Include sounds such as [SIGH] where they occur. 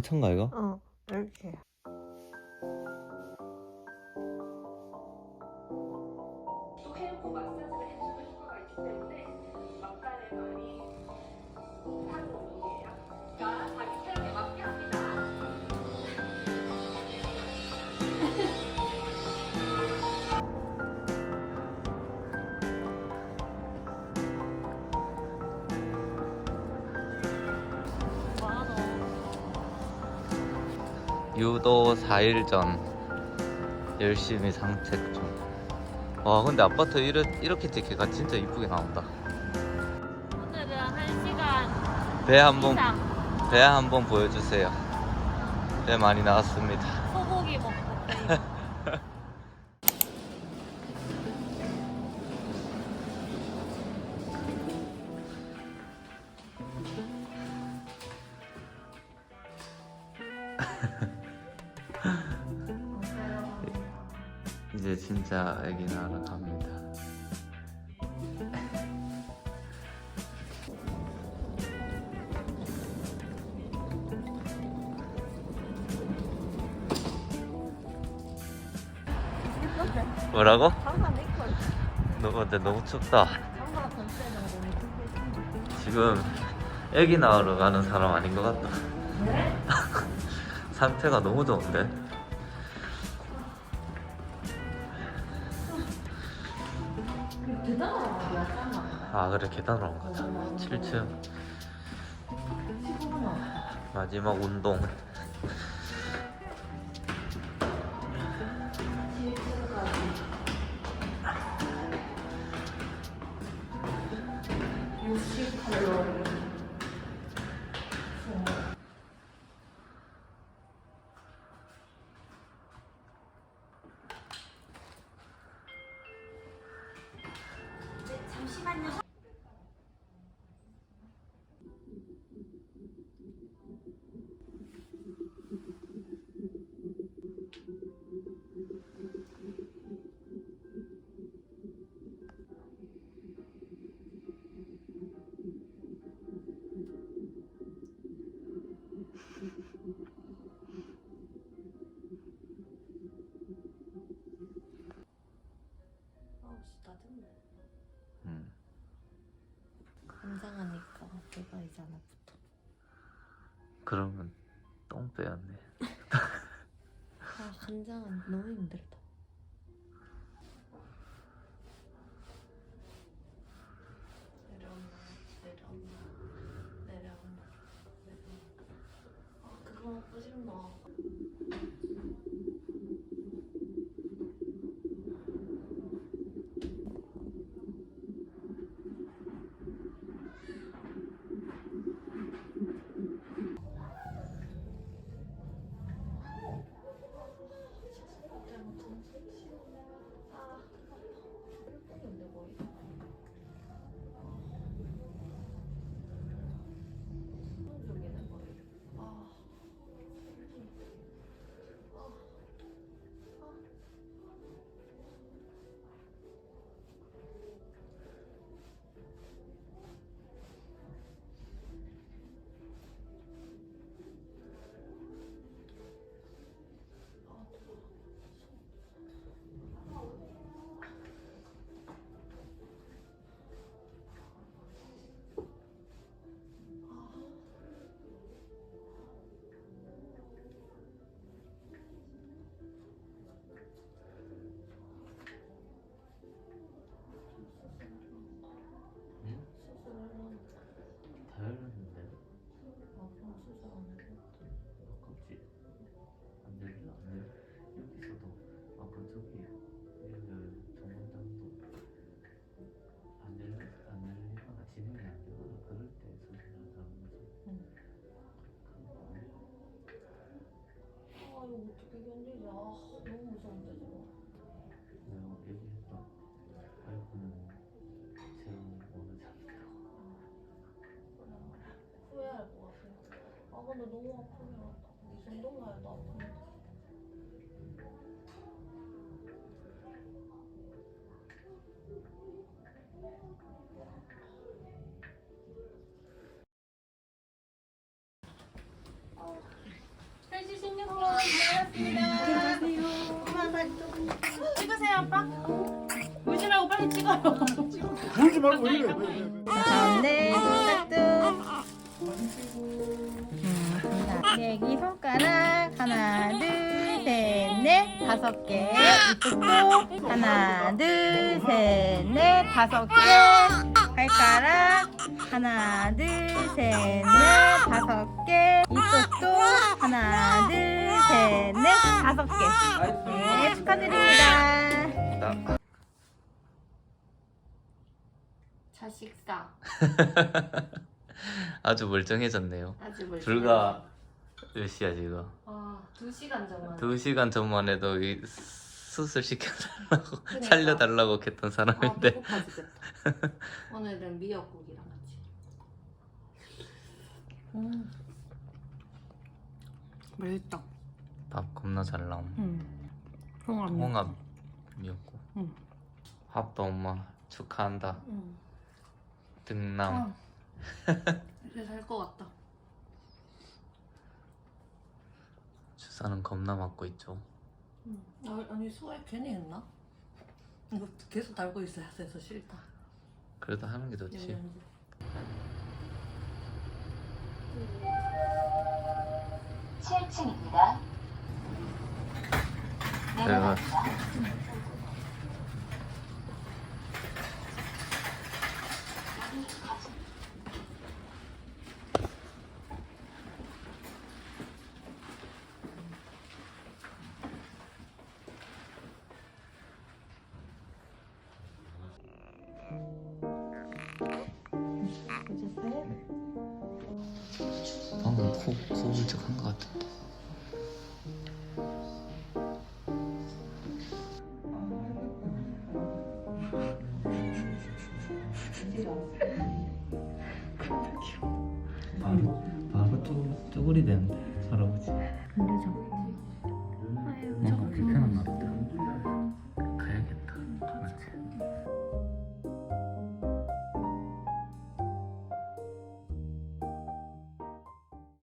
바로 찬가 이거? 어 이렇게 마사지를 해주는 효과가 있기 때문에 막간에 많이 운동이 유도 4일 전 열심히 산책 중. 와 근데 아파트 이렇, 이렇게 찍기가 진짜 이쁘게 나온다. 오늘은 한 시간 배 한번 이상 배 한번 보여주세요. 배 많이 나왔습니다. 이제 진짜 애기 낳으러 갑니다. 뭐라고? 너 근데 너무 춥다. 지금 애기 낳으러 가는 사람 아닌 것 같다. [LAUGHS] 상태가 너무 좋은데? 대단하다 약간 아 그래 계단으로 온 거다. 7층 15분 남았다 마지막 운동. 아우씨 그러면 똥 빼였네. 아 간장은 너무 힘들다. 내려온다 내려온다 내려온다 내려온다. 아 그거 먹고 싶나 근데 너무 아프게 알았다. 전동가에도 찍으세요 찍어요. 울지 말고 이래 왜, 왜, 왜. 네. 깍둑 자, 애기 손가락 하나 둘 셋 넷 다섯 개. 이쪽도 하나 둘 셋 넷 다섯 개. 발가락 하나 둘 셋 넷 다섯 개. 이쪽도 하나 둘 셋 넷 다섯 개 네 축하드립니다. 자식사 [LAUGHS] [LAUGHS] 아주 멀쩡해졌네요. 아주 멀쩡해. 불과 몇 시야 지금? 아, 두 시간 전만. 두 시간 전만 해도 이 수술 시켜달라고 그러니까. 살려달라고 했던 아, 사람인데 배고파 죽겠다. 오늘은 미역국이랑 같이. 음. 맛있다. 밥 겁나 잘 나옴. 음. 홍합. 홍합 미역국. 응. 밥도 엄마 축하한다. 음. 등남. 아. 이제 살것 같다. 주사는 겁나 맞고 있죠. 음. 아, 아니 수액 괜히 했나? 이거 계속 달고 있어야 돼서 싫다. 그래도 하는 게 좋지. 영양제. 층입니다 내가 보셨어 방금 코, 코 울적한 것 같은데. 바로 바로 쪼, 쪼그리 되는데 할아버지 그러죠. 뭔가 불편한가 보다